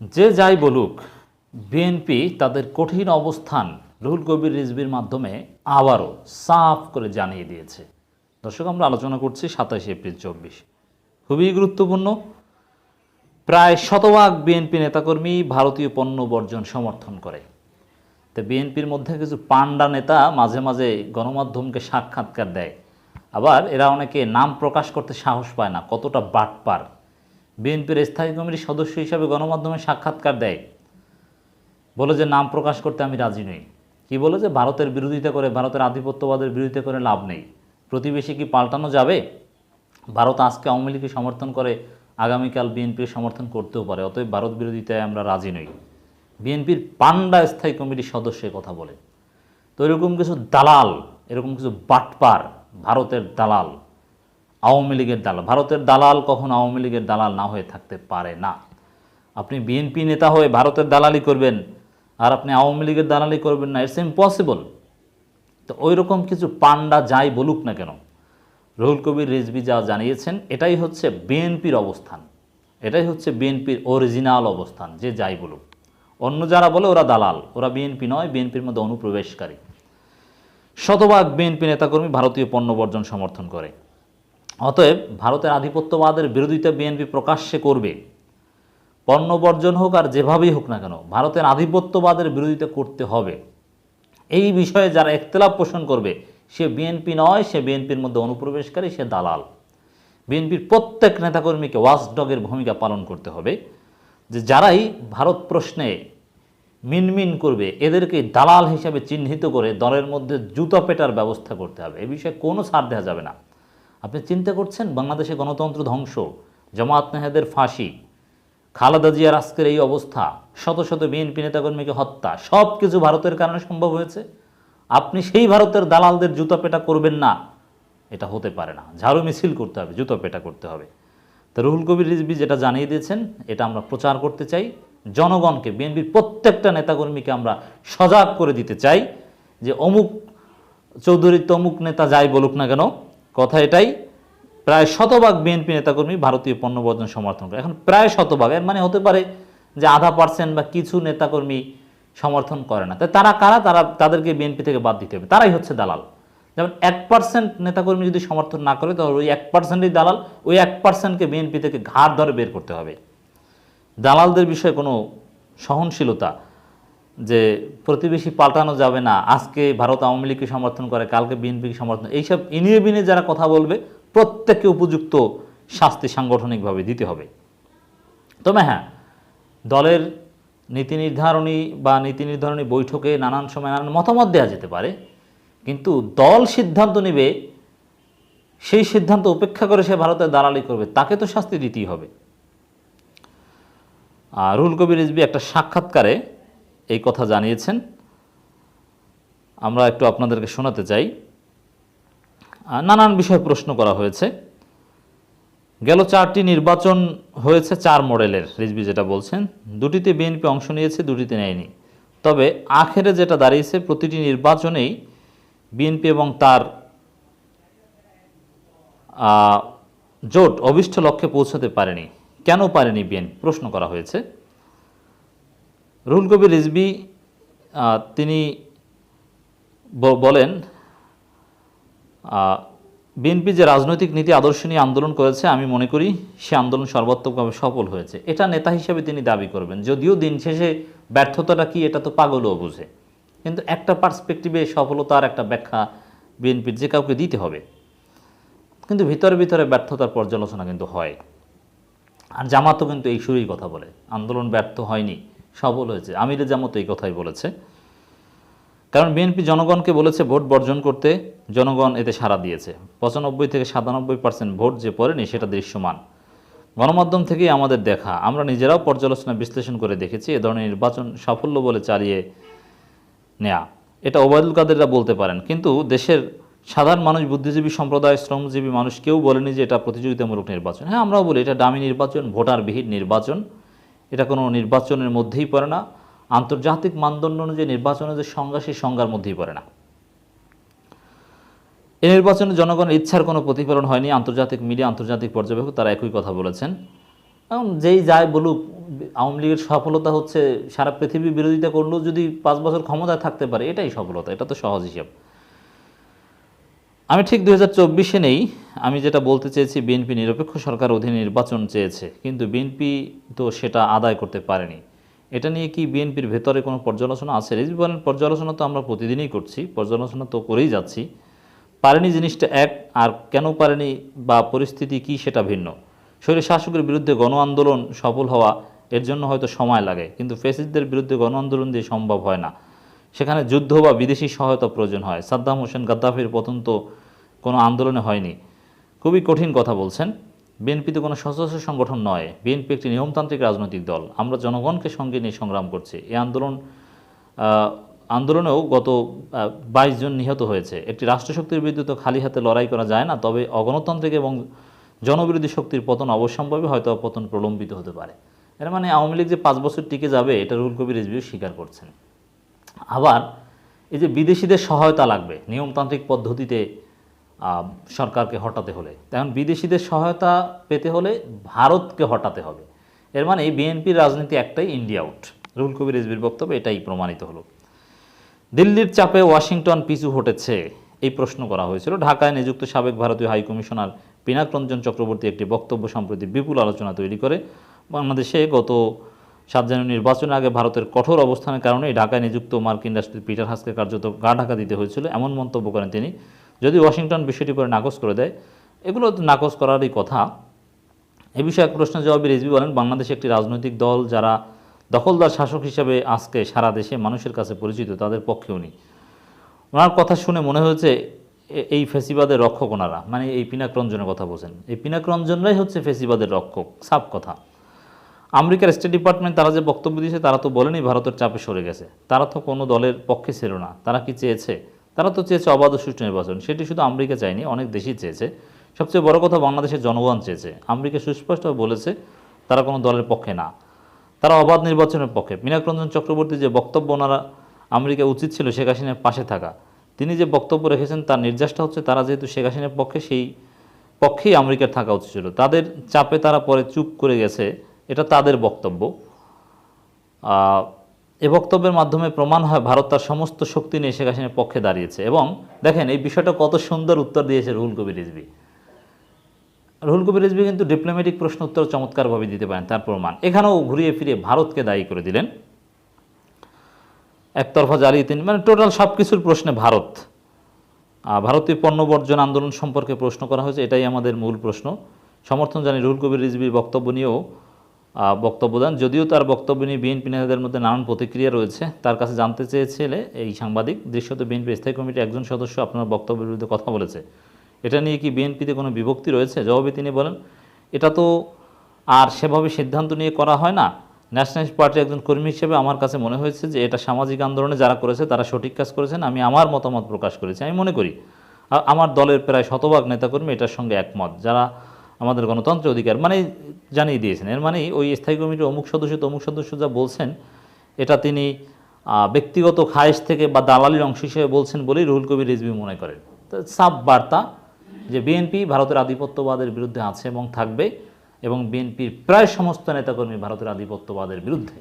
যে যাই বলুক বিএনপি তাদের কঠিন অবস্থান রুহুল কবির রিজবির মাধ্যমে আবারও সাফ করে জানিয়ে দিয়েছে। দর্শক, আমরা আলোচনা করছি সাতাশে এপ্রিল চব্বিশ। খুবই গুরুত্বপূর্ণ। প্রায় শতভাগ বিএনপি নেতাকর্মী ভারতীয় পণ্য বর্জন সমর্থন করে। তো বিএনপির মধ্যে কিছু পান্ডা নেতা মাঝে মাঝে গণমাধ্যমকে সাক্ষাৎকার দেয়। আবার এরা অনেকে নাম প্রকাশ করতে সাহস পায় না, কতটা বাটপার। বিএনপির স্থায়ী কমিটির সদস্য হিসাবে গণমাধ্যমে সাক্ষাৎকার দেয়। বলে যে, নাম প্রকাশ করতে আমি রাজি নই। কি বলে যে, ভারতের বিরোধিতা করে, ভারতের আধিপত্যবাদের বিরোধিতা করে লাভ নেই। প্রতিবেশী কি পাল্টানো যাবে? ভারত আজকে আওয়ামী লীগকে সমর্থন করে, আগামীকাল বিএনপির সমর্থন করতেও পারে। অতএব ভারত বিরোধিতায় আমরা রাজি নই। বিএনপির পান্ডা স্থায়ী কমিটির সদস্য কথা বলে। তো এরকম কিছু দালাল, এরকম কিছু বাটপার ভারতের দালাল আওয়ামী লীগের দালাল। ভারতের দালাল কখনো আওয়ামী লীগের দালাল না হয়ে থাকতে পারে না। আপনি বিএনপি নেতা হয়ে ভারতের দালালি করবেন আর আপনি আওয়ামী লীগের দালালি করবেন না ইটস ইম্পসিবল তো ওই রকম কিছু পান্ডা যাই বলুক না কেন, রহুল কবির রিজভি যা জানিয়েছেন, এটাই হচ্ছে বিএনপির অবস্থান। এটাই হচ্ছে বিএনপির অরিজিনাল অবস্থান, যে যাই বলুক। অন্য যারা বলে ওরা দালাল, ওরা বিএনপি নয়, বিএনপির মধ্যে অনুপ্রবেশকারী। শতভাগ বিএনপি নেতাকর্মী ভারতীয় পণ্য বর্জন সমর্থন করে। অতএব ভারতের আধিপত্যবাদের বিরোধিতা বিএনপি প্রকাশ্যে করবে। পণ্য বর্জন হোক আর যেভাবেই হোক না কেন, ভারতের আধিপত্যবাদের বিরোধিতা করতে হবে। এই বিষয়ে যারা একতলাপ পোষণ করবে, সে বিএনপি নয়, সে বিএনপির মধ্যে অনুপ্রবেশকারী, সে দালাল। বিএনপির প্রত্যেক নেতাকর্মীকে ওয়াচডগের ভূমিকা পালন করতে হবে। যে যারাই ভারত প্রশ্নে মিনমিন করবে, এদেরকে দালাল হিসাবে চিহ্নিত করে দলের মধ্যে জুতো পেটার ব্যবস্থা করতে হবে। এ বিষয়ে কোনো ছাড় দেওয়া যাবে না। আপনি চিন্তা করছেন বাংলাদেশে গণতন্ত্র ধ্বংস জামাত নেহাদের ফাঁসি, খালেদা জিয়ার আজকের এই অবস্থা, শত শত বিএনপি নেতাকর্মীকে হত্যা সব কিছু ভারতের কারণে সম্ভব হয়েছে? আপনি সেই ভারতের দালালদের জুতো পেটা করবেন না। এটা হতে পারে না। ঝাড়ু মিছিল করতে হবে, জুতো পেটা করতে হবে। তো রুহুল কবির রিজবি যেটা জানিয়ে দিয়েছেন, এটা আমরা প্রচার করতে চাই। জনগণকে, বিএনপির প্রত্যেকটা নেতাকর্মীকে আমরা সজাগ করে দিতে চাই যে অমুক চৌধুরী তমুক নেতা যাই বলুক না কেন কথা এটাই, প্রায় শতভাগ বিএনপি নেতাকর্মী ভারতীয় পণ্য বর্জন সমর্থন করে। এখন প্রায় শতভাগ, এর মানে হতে পারে যে আধা পার্সেন্ট বা কিছু নেতাকর্মী সমর্থন করে না। তাই তারা কারা? তারা, তাদেরকে বিএনপি থেকে বাদ দিতে হবে। তারাই হচ্ছে দালাল। যেমন এক পার্সেন্ট নেতাকর্মী যদি সমর্থন না করে, তাহলে ওই এক পার্সেন্টই দালাল, ওই এক পার্সেন্টকে বিএনপি থেকে ঘাড় ধরে বের করতে হবে। দালালদের বিষয়ে কোনো সহনশীলতা যে প্রতিবেশী পাল্টানো যাবে না, আজকে ভারত আওয়ামী লীগকে সমর্থন করে, কালকে বিএনপিকে সমর্থন, এইসব ইনিয়ে বিনিয়ে যারা কথা বলবে, প্রত্যেককে উপযুক্ত শাস্তি সাংগঠনিকভাবে দিতে হবে। তবে হ্যাঁ দলের নীতি নির্ধারণী বা নীতি নির্ধারণী বৈঠকে নানান সময় নানান মতামত দেওয়া যেতে পারে, কিন্তু দল সিদ্ধান্ত নেবে, সেই সিদ্ধান্ত উপেক্ষা করে সে ভারতের দালালি করবে, তাকে তো শাস্তি দিতেই হবে। আর রুহুল কবির রিজবি একটা সাক্ষাৎকারে এই কথা জানিয়েছেন। আমরা একটু আপনাদেরকে শোনাতে চাই। নানান বিষয়ে প্রশ্ন করা হয়েছে। গেল চারটি নির্বাচন হয়েছে চার মডেলের রিজবি যেটা বলছেন। দুটিতে বিএনপি অংশ নিয়েছে, দুটিতে নেয়নি। তবে আখেরে যেটা দাঁড়িয়েছে, প্রতিটি নির্বাচনেই বিএনপি এবং তার জোট অবিষ্ট লক্ষ্যে পৌঁছাতে পারেনি। কেন পারেনি বিএনপি? প্রশ্ন করা হয়েছে। রুহুল কবির রিজবি তিনি বলেন বিএনপি যে রাজনৈতিক নীতি আদর্শ নিয়ে আন্দোলন করেছে, আমি মনে করি সে আন্দোলন সর্বাত্মকভাবে সফল হয়েছে। এটা নেতা হিসেবে তিনি দাবি করবেন। যদিও দিন শেষে ব্যর্থতাটা কি, এটা তো পাগলও বুঝে। কিন্তু একটা পার্সপেক্টিভে সফলতার একটা ব্যাখ্যা বিএনপির যে কাউকে দিতে হবে। কিন্তু ভিতরে ভিতরে ব্যর্থতার পর্যালোচনা কিন্তু হয়। আর জামাতও কিন্তু এই সুরেই কথা বলে, আন্দোলন ব্যর্থ হয়নি। সফল হয়েছে। আমিরে জামাত এই কথাই বলেছে। কারণ বিএনপি জনগণকে বলেছে ভোট বর্জন করতে, জনগণ এতে সাড়া দিয়েছে। পঁচানব্বই থেকে সাতানব্বই পার্সেন্ট ভোট যে পড়েনি সেটা দৃশ্যমান। গণমাধ্যম থেকেই আমাদের দেখা, আমরা নিজেরাও পর্যালোচনা বিশ্লেষণ করে দেখেছি, এ ধরনের নির্বাচন সাফল্য বলে চালিয়ে নেয়া। এটা ওবায়দুল কাদেররা বলতে পারেন, কিন্তু দেশের সাধারণ মানুষ, বুদ্ধিজীবী সম্প্রদায়, শ্রমজীবী মানুষ কেউ বলেনি যে এটা প্রতিযোগিতামূলক নির্বাচন। হ্যাঁ আমরাও বলি, এটা ডামি নির্বাচন, ভোটারবিহীন নির্বাচন। এটা কোনো নির্বাচনের মধ্যেই পড়ে না। আন্তর্জাতিক মানদণ্ড অনুযায়ী নির্বাচনের যে সংজ্ঞা, সেই সংজ্ঞার মধ্যেই পড়ে না। এই নির্বাচনে জনগণের ইচ্ছার কোনো প্রতিফলন হয়নি। আন্তর্জাতিক মিডিয়া, আন্তর্জাতিক পর্যবেক্ষক তারা একই কথা বলেছেন। এখন যেই যায় বলুক, আওয়ামী লীগের সফলতা হচ্ছে সারা পৃথিবী বিরোধিতা করলেও যদি পাঁচ বছর ক্ষমতায় থাকতে পারে, এটাই সফলতা, এটা তো সহজ হিসাব। আমি ঠিক দু হাজার নেই। আমি যেটা বলতে চেয়েছি, বিএনপি নিরপেক্ষ সরকার অধীনে নির্বাচন চেয়েছে, কিন্তু বিএনপি তো সেটা আদায় করতে পারেনি। এটা নিয়ে কি বিএনপির ভেতরে কোনো পর্যালোচনা আছে? রিজভি বলেন, পর্যালোচনা তো আমরা প্রতিদিনই করছি, পর্যালোচনা তো করেই যাচ্ছি। পারেনি জিনিসটা এক, আর কেন পারেনি বা পরিস্থিতি কি সেটা ভিন্ন। শরীর শাসকের বিরুদ্ধে গণ আন্দোলন সফল হওয়া, এর জন্য হয়তো সময় লাগে, কিন্তু ফেসিসদের বিরুদ্ধে গণ আন্দোলন দিয়ে সম্ভব হয় না। সেখানে যুদ্ধ বা বিদেশি সহায়তা প্রয়োজন হয়। সাদ্দাম হোসেন গাদ্দাফির পতন তো কোনো আন্দোলনে হয়নি। খুবই কঠিন কথা বলছেন। বিএনপি তো কোনো সশস্ত্র সংগঠন নয়। বিএনপি একটি নিয়মতান্ত্রিক রাজনৈতিক দল। আমরা জনগণকে সঙ্গে নিয়ে সংগ্রাম করছি। এই আন্দোলন আন্দোলনেও গত বাইশ জন নিহত হয়েছে। একটি রাষ্ট্রশক্তির বিরুদ্ধে তো খালি হাতে লড়াই করা যায় না, তবে অগণতান্ত্রিক এবং জনবিরোধী শক্তির পতন অবশ্যম্ভাবী হয়তো পতন প্রলম্বিত হতে পারে। এর মানে আওয়ামী লীগ যে পাঁচ বছর টিকে যাবে, এটা রুল কবির রিজভিউ স্বীকার করছেন। আবার এই যে বিদেশিদের সহায়তা লাগবে, নিয়মতান্ত্রিক পদ্ধতিতে সরকারকে হটাতে হলে। এখন বিদেশিদের সহায়তা পেতে হলে ভারতকে হটাতে হবে। এর মানে বিএনপির রাজনীতি একটাই ইন্ডিয়া আউট। রুল কবির রিজভির বক্তব্য এটাই প্রমাণিত হলো। দিল্লির চাপে ওয়াশিংটন পিছু হটেছে এই প্রশ্ন করা হয়েছিল। ঢাকায় নিযুক্ত সাবেক ভারতীয় হাই কমিশনার পিনাক রঞ্জন চক্রবর্তী একটি বক্তব্য সম্প্রতি বিপুল আলোচনা তৈরি করে। বাংলাদেশে গত সাত জানুয়ারি নির্বাচনের আগে ভারতের কঠোর অবস্থানের কারণে ঢাকায় নিযুক্ত মার্কিন রাষ্ট্রপতি পিটার হাসকে কার্যত গা ঢাকা দিতে হয়েছিল। এমন মন্তব্য করেন তিনি। যদি ওয়াশিংটন বিষয়টি পরে নাকচ করে দেয়, এগুলো নাকচ করারই কথা। এ বিষয়ে এক প্রশ্নের জবাবে রিজভি বলেন, বাংলাদেশে একটি রাজনৈতিক দল যারা দখলদার শাসক হিসেবে আজকে সারা দেশে মানুষের কাছে পরিচিত, তাদের পক্ষেও নেই। ওনার কথা শুনে মনে হয়েছে এই ফেসিবাদের রক্ষক ওনারা মানে এই পিনাক রঞ্জনের কথা বলছেন। এই পিনাক রঞ্জনরাই হচ্ছে ফেসিবাদের রক্ষক সাপ কথা। আমেরিকার স্টেট ডিপার্টমেন্ট তারা যে বক্তব্য দিয়েছে, তারা তো বলেনি ভারতের চাপে সরে গেছে। তারা তো কোনো দলের পক্ষে ছিল না। তারা কি চেয়েছে? তারা তো চেয়েছে অবাধ সুষ্ঠু নির্বাচন, সেটি শুধু আমেরিকা চায়নি, অনেক দেশই চেয়েছে। সবচেয়ে বড় কথা বাংলাদেশের জনগণ চেয়েছে। আমেরিকা সুস্পষ্টভাবে বলেছে তারা কোনো দলের পক্ষে না। তারা অবাধ নির্বাচনের পক্ষে। মীনাক রঞ্জন চক্রবর্তী যে বক্তব্য ওনারা আমেরিকা উচিত ছিল শেখ হাসিনার পাশে থাকা, তিনি যে বক্তব্য রেখেছেন তার নির্যাসটা হচ্ছে তারা যেহেতু শেখ হাসিনার পক্ষে, সেই পক্ষেই আমেরিকার থাকা উচিত ছিল। তাদের চাপে তারা পরে চুপ করে গেছে, এটা তাদের বক্তব্য। এ বক্তব্যের মাধ্যমে প্রমাণ হয় ভারত তার সমস্ত শক্তি নিয়ে শেখ হাসিনার পক্ষে দাঁড়িয়েছে। এবং দেখেন, এই বিষয়টা কত সুন্দর উত্তর দিয়েছে রুহুল কবির রিজভি। রুহুল কবির রিজভি কিন্তু ডিপ্লোম্যাটিক প্রশ্ন উত্তর চমৎকারভাবে দিতে পারেন, তার প্রমাণ। এখানেও ঘুরিয়ে ফিরিয়ে ভারতকে দায়ী করে দিলেন একতরফা জ্বালিয়ে তিনি। মানে টোটাল সব কিছুর প্রশ্নে ভারত। ভারতীয় পণ্য বর্জন আন্দোলন সম্পর্কে প্রশ্ন করা হয়েছে, এটাই আমাদের মূল প্রশ্ন। সমর্থন জানি রুহুল কবির রিজভির বক্তব্য নিয়েও বক্তব্য দেন। যদিও তার বক্তব্য নিয়ে বিএনপি নেতাদের মধ্যে নানান প্রতিক্রিয়া রয়েছে, তার কাছে জানতে চেয়েছিলে এই সাংবাদিক। দৃশ্যত বিএনপি স্থায়ী কমিটির একজন সদস্য আপনার বক্তব্যের বিরুদ্ধে কথা বলেছে। এটা নিয়ে কি বিএনপিতে কোনো বিভক্তি রয়েছে? জবাবে তিনি বলেন, এটা তো আর সেভাবে সিদ্ধান্ত নিয়ে করা হয় না। ন্যাশনালিস্ট পার্টির একজন কর্মী হিসেবে আমার কাছে মনে হয়েছে যে এটা সামাজিক আন্দোলনে যারা করেছে তারা সঠিক কাজ করেছেন। আমি আমার মতামত প্রকাশ করেছি। আমি মনে করি আমার দলের প্রায় শতভাগ নেতাকর্মী এটার সঙ্গে একমত। যারা আমাদের গণতন্ত্র অধিকার মানে জানিয়ে দিয়েছেন। এর মানে ওই স্থায়ী কমিটির অমুক সদস্য তমুক সদস্য যা বলছেন, এটা তিনি ব্যক্তিগত খায়েশ থেকে বা দালালির অংশ হিসেবে বলছেন বলেই রুহুল কবির রিজবি মনে করেন। তো সাব বার্তা যে বিএনপি ভারতের আধিপত্যবাদের বিরুদ্ধে আছে এবং থাকবে এবং বিএনপির প্রায় সমস্ত নেতাকর্মী ভারতের আধিপত্যবাদের বিরুদ্ধে।